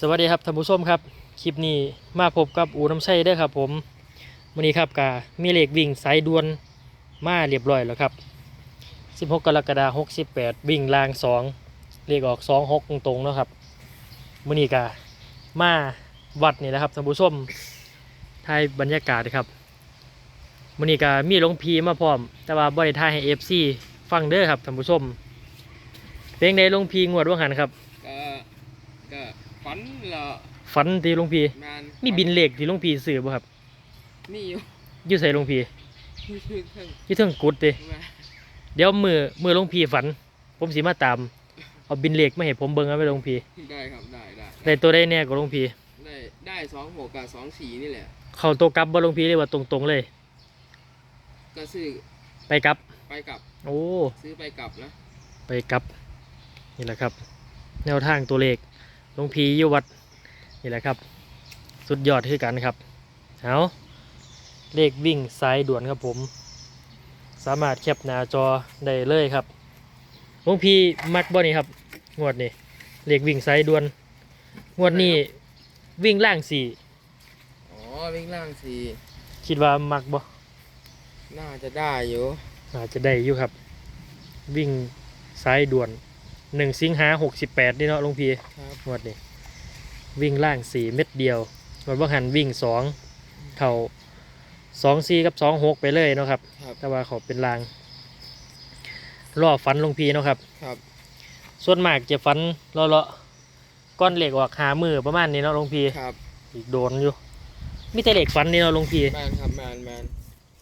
สวัสดีครับท่านผู้ชมครับ คลิปนี้มาพบกับอูน้ำใช่เด้อครับผมวันนี้ครับกามีเหลขวิ่งสายด่วนมาเรียบร้อยแล้วครับ 16 กรกฎาคม68 วิ่งราง 2 เลขออก 26 ตรงๆนะครับวันนี้กามาวัดนี่แหละครับท่านผู้ชมถ่ายบรรยากาศครับวันนี้กามีหลวงพีมาพร้อม แต่ว่าบ่ได้ถ่ายให้ FC ฟังเด้อครับท่านผู้ชมเพลงใดหลวงพีงวดว่างหันครับ ฝันละฝันที่หลวงพีนานมีบินเลขที่หลวงพีซื้อบ่ครับมีอยู่อยู่ใส่หลวงพีมีชื่อเครื่องอยู่เทิงกุดเด้มาเดี๋ยวมือมือหลวงพีฝัน ผมสิมาตาม เอาบินเลขมาให้ผมเบิ่งเอาไว้หลวงพีได้ครับได้ได้ได้ตัวได้แน่กว่าหลวงพีได้ได้สองหกกับสองสี่นี่แหละเข้าตัวกลับบ่หลวงพีเลยว่าตรงๆเลย ก็ซื้อไปกลับ ไปกลับโอ้ ซื้อไปกลับนะไปกลับ นี่แหละครับ แนวทางตัวเลข หลวงพีอยู่วัดนี่แหละครับ สุดยอดคือกันครับเอาเลขวิ่งสายด่วนครับผม สามารถแคปหน้าจอได้เลยครับหลวงพีมักบ่นี่ครับ งวดนี้เลขวิ่งสายด่วน งวดนี้วิ่งล่างสี่อ๋อวิ่งล่างสี่คิดว่ามักบ่น่าจะได้อยู่อาจจะได้อยู่ครับ วิ่งสายด่วน หนึ่งสิงหาหกสิบแปดนี่เนาะหลวงพีครับงวดนี้วิ่งล่างสี่เม็ดเดียวงวดว่าหันวิ่งสองเข่าสองสี่กับสองหกไปเลยเนาะครับ ครับแต่ว่าเขาเป็นลางรอฟันหลวงพีเนาะครับ ครับส่วนมากจะฟันเลาะๆก้อนเหล็กออกหามือประมาณนี้เนาะหลวงพีครับอีกโดนอยู่มีแต่เหล็กฟันนี่เนาะหลวงพีแมนครับแมนแมน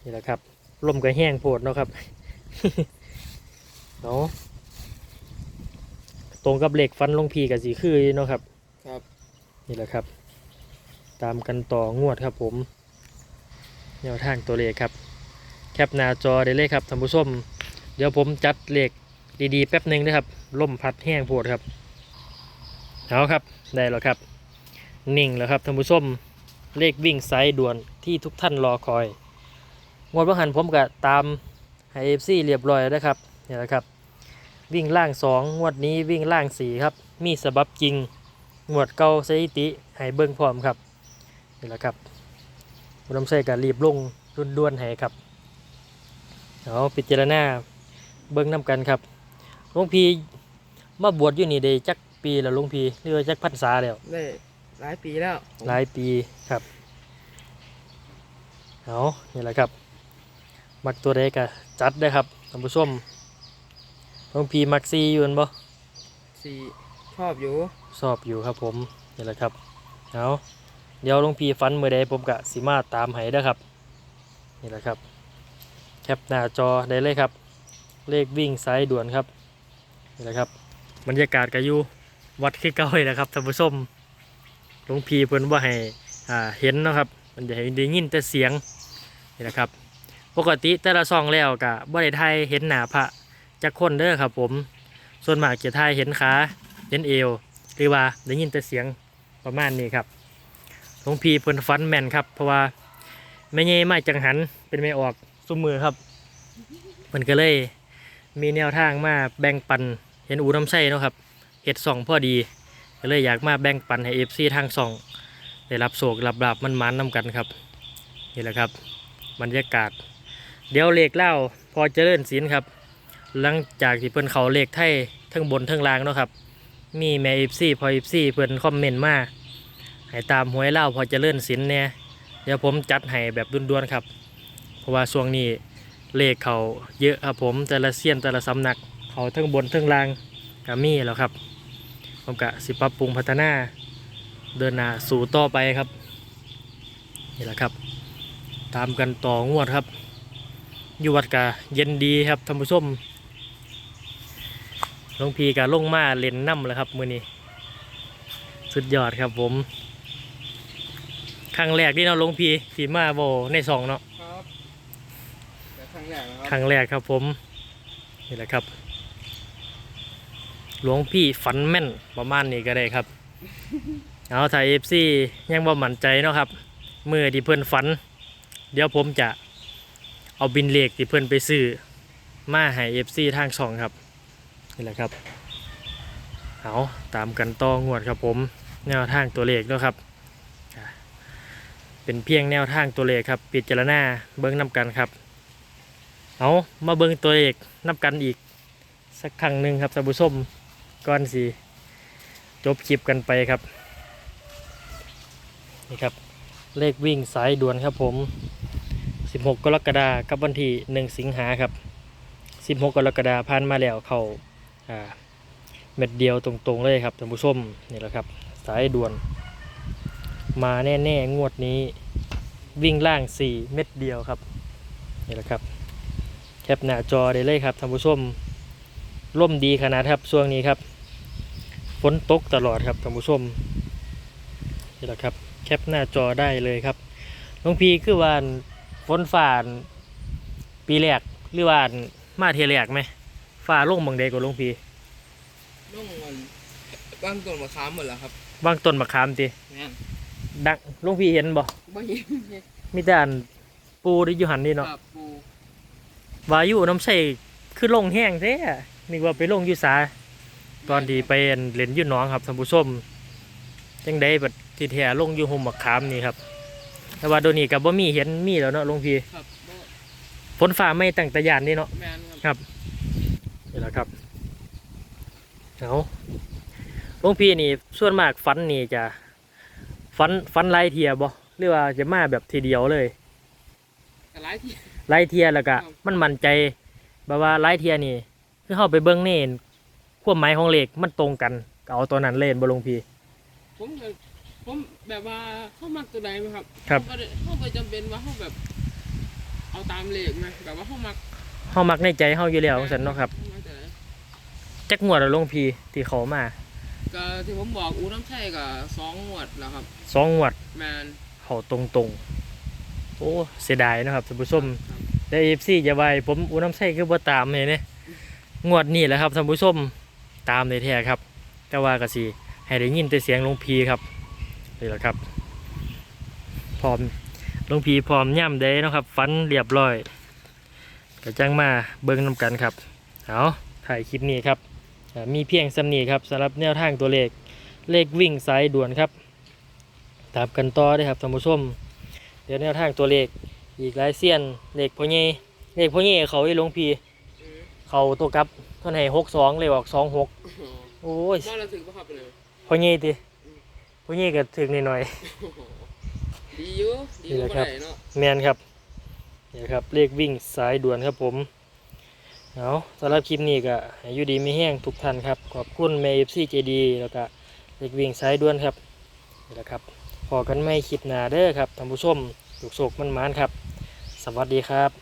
นี่แหละครับลมก็แห้งโพดเนาะครับเอา ตรงกับเหล็กฟันหลวงพีกับสีคือเนาะครับ ครับ นี่แหละครับ ตามกันต่องวดครับผมแนวทางตัวเลขครับ แคปหน้าจอได้เลยครับท่านผู้ชมเดี๋ยวผมจัดเลขดีๆ แป๊บหนึ่งนะครับล่มพัดแห้งโพดครับเอาครับได้แล้วครับนิ่งแล้วครับท่านผู้ชมเลขวิ่งสายด่วนที่ทุกท่านรอคอย งวดว่าหันผมก็ตามให้เอฟซีเรียบร้อยแล้วนะครับนี่แหละครับ วิ่งล่างสองงวดนี้วิ่งล่างสี่ครับ มีสบับจริงงวดเก่าสถิติให้เบิ้งพร้อมครับนี่แหละครับผมต้องใส่การรีบลงรุนด้วนๆให้ครับเอาพิจารณาเบิ้งน้ำกันครับหลวงพี่มาบวชอยู่นี่ได้จักปีแล้วหลวงพี่หรือว่าจักพรรษาแล้วได้หลายปีแล้วหลายปีครับเอานี่แหละครับ มักตัวใดก็จัดได้ครับท่านผู้ชม หลวงพี่มักซีอยู่แม่นบ่สี่ชอบอยู่ชอบอยู่ครับผมนี่แหละครับเอาเดี๋ยวหลวงพี่ฟันมือใดผมกะสิมาตามให้เด้อครับนี่แหละครับ แคปหน้าจอได้เลยครับ เลขวิ่งสายด่วนครับนี่แหละครับบรรยากาศก็อยู่วัดคือเก่าเลยนะครับท่านผู้ชมหลวงพี่เพิ่นว่าให้อ่าเห็นเนาะครับ มันจะให้ได้ยินแต่เสียงนี่แหละครับ ปกติแต่ละซองแล้วกะบ่ได้ทายเห็นหน้าพระ จักคนเด้อครับ ผม ส่วนมากจะทายเห็นขาเห็นเอว หรือว่าได้ยินแต่เสียงประมาณนี้ครับหลวงพี่เพิ่นฟันแม่นครับ เพราะว่าแม่เย่ไม้จังหันเป็นไม่ออกซุ้มมือครับเพิ่นก็เลยมีแนวทางมาแบ่งปันเห็นอูน้ำใช่เนาะครับเห็ดส่องพอดีก็เลยอยากมาแบ่งปันให้เอฟซีทางส่องได้รับโศกรับลาบมันมันๆนำกันครับนี่แหละครับบรรยากาศ เดี๋ยวเลขเล่าพอเจริญศิลครับ หลังจากที่เพิ่นเขาเลขไทยทั้งบนทั้งล่างเนาะครับ มีแม่อิฟซี่พออิฟซี่เพิ่นคอมเมนต์มาให้ตามหวยเล่าพอจะเลื่อนสินเนี่ยเดี๋ยวผมจัดให้แบบด่วนๆครับ เพราะว่าช่วงนี้เลขเขาเยอะครับผมแต่ละเซียนแต่ละสำนักเขาทั้งบนทั้งล่างก็มีแล้วครับ ผมกะสิปรับปรุงพัฒนาเดินหน้าสู่ต่อไปครับนี่แหละครับ ตามกันต่องวดครับ อยู่วัดกะเย็นดีครับท่านผู้ชม หลวงพีกะลงมาเล่นน้ำแล้วครับมือนี้ สุดยอดครับผม ครั้งแรกที่เราะหลวงพีที่มาโบในสองเนาะครับแต่ครั้งแรกนะคครับรั้งแรกครับผม นี่แหละครับหลวงพี่ฝันแม่นประมาณนี้ก็ได้ครับ เอาถ่ายเอฟซียังบ่มั่นใจเนาะครับมือที่เพื่อนฝัน เดี๋ยวผมจะเอาบินเลขที่เพื่อนไปซื้อมาให้เอฟซีทางช่องครับ นี่แหละครับ เอาตามกันต่องวดครับผม แนวทางตัวเลขเนาะครับ เป็นเพียงแนวทางตัวเลขครับพิจารณาเบิ้งนำกันครับ เอามาเบิ้งตัวเลขนำกันอีกสักครั้งหนึ่งครับท่านผู้มก่อนสิจบคลิปกันไปครับ นี่ครับ เลขวิ่งสายด่วนครับผม 16 กรกฎาคมกับวันที่ 1 สิงหาครับ 16 กรกฎาคมผ่านมาแล้วเขา อ่าเม็ดเดียวตรงๆเลยครับท่านผู้ชมนี่แหละครับ สายด่วน มาแน่ๆงวดนี้ วิ่งล่าง 4 เม็ดเดียวครับนี่แหละครับ แคปหน้าจอได้เลยครับท่านผู้ชมร่มดีขนาดครับช่วงนี้ครับฝนตกตลอดครับท่านผู้ชมนี่แหละครับแคปหน้าจอได้เลยครับหลวงพี่คือว่าฝนฝ่านปีแรกหรือว่ามาเทยแรกไหม ฝ่าลงบางเดกว่าหลวงพี่ลุงมันบ้างต้นมะขามหมดแล้วครับบางต้นมะขามติแม่นดังหลวงพี่เห็นบ่บ่เห็นมีแต่อันปูที่อยู่หันนี่เนาะครับปูวาอยุน้ำใส่คือลงแห้งแท้นึกว่าไปลงอยู่สาตอนที่ไปเล่นอยุ่หน้องครับท่านผู้ชมจังได้แบบที่แท้ลงอยู่ห่มมักขามนี่ครับ แต่ว่าโดยวนี้กับบ่มีเห็นมีแล้วเนาะหลวงพี่ครับบ่ฝนฟ้าไม่ตั้งแต่ยานนี่เนาะแม่นคครัรับ นี่แหละครับเอาหลวงพี่นี่ส่วนมากฟันนี่จะฟันฟันไล่เทียบ่หรือว่าจะมาแบบทีเดียวเลยก็หลายที่ ไล่เทียแล้วก็ครับ มันมั่นใจแบบว่าไล่เทียนี่คือเข้าไปเบิ้งเน่นความหมายของเลขมันตรงกันก็เอาตัวนั้นเล่นบ่หลวงพี่ ผมก็ผมแบบว่าเข้ามักตัวใดไหมครับครับ เขาก็ได้เขาก็จำเป็นว่าเขาแบบ เอาตามเลขไหมแบบว่าเขามักเฮามักในใจเฮาอยู่แล้วจังซั่นเนาะครับเขามักตัวใด จักงวดแล้วหลวงพี่ที่เขามาก็ที่ผมบอกอูน้ำไช่กับสองงวดแล้วครับสองงวดแมนเขาตรงๆโอ้เสียดายเนาะครับท่านผู้ชมครับแต่ FC จะว่าให้ผมอูน้ำใส่คือบ่ตามเลยเนี่ยงวดนี้แหละครับท่านผู้ชมตามในแท้ครับ แต่ว่าก็สิให้ได้ยินแต่เสียงหลวงพีครับนี่แหละครับ พร้อมหลวงพีพร้อมย่ำได้เนาะครับ ฟันเรียบร้อยก็จังมาเบิ่งนำกันครับเอาถ่ายคลิปนี้ครับอ่า มีเพียงสำนีครับสำหรับแนวทางตัวเลขเลขวิ่งสายด่วนครับตามกันต่อได้อครับท่านผู้ชม เดี๋ยวแนวทางตัวเลขอีกหลายเสี้ยนเลขพ่อเย่เลขพ่อเย่เขาไอ้หลวงพีอืมเขาตัวกลับเท่าไหร่หกสองเลยออกสองหกโอ้โหโอ้ยบ้านเราถึงปะครับเลยพ่อเย่ติพ่อเย่ก็ถึงนิดหน่อยโอ้โหดีอยู่ดีนี่กแหละว่าครับไหนเนาะแมนครับเนี่ยครับเลขวิ่งสายด่วนครับผม เอาสำหรับคลิปนี้ก็อยู่ดีไม่แห้งทุกท่านครับ ขอบคุณเมย์ซีเจดีแล้วก็เด็กวิ่งสายด่วนครับนี่แหละครับพอกันไม่คลิปหนาเด้อครับท่านผู้ชมสุกๆมันมันครับ สวัสดีครับ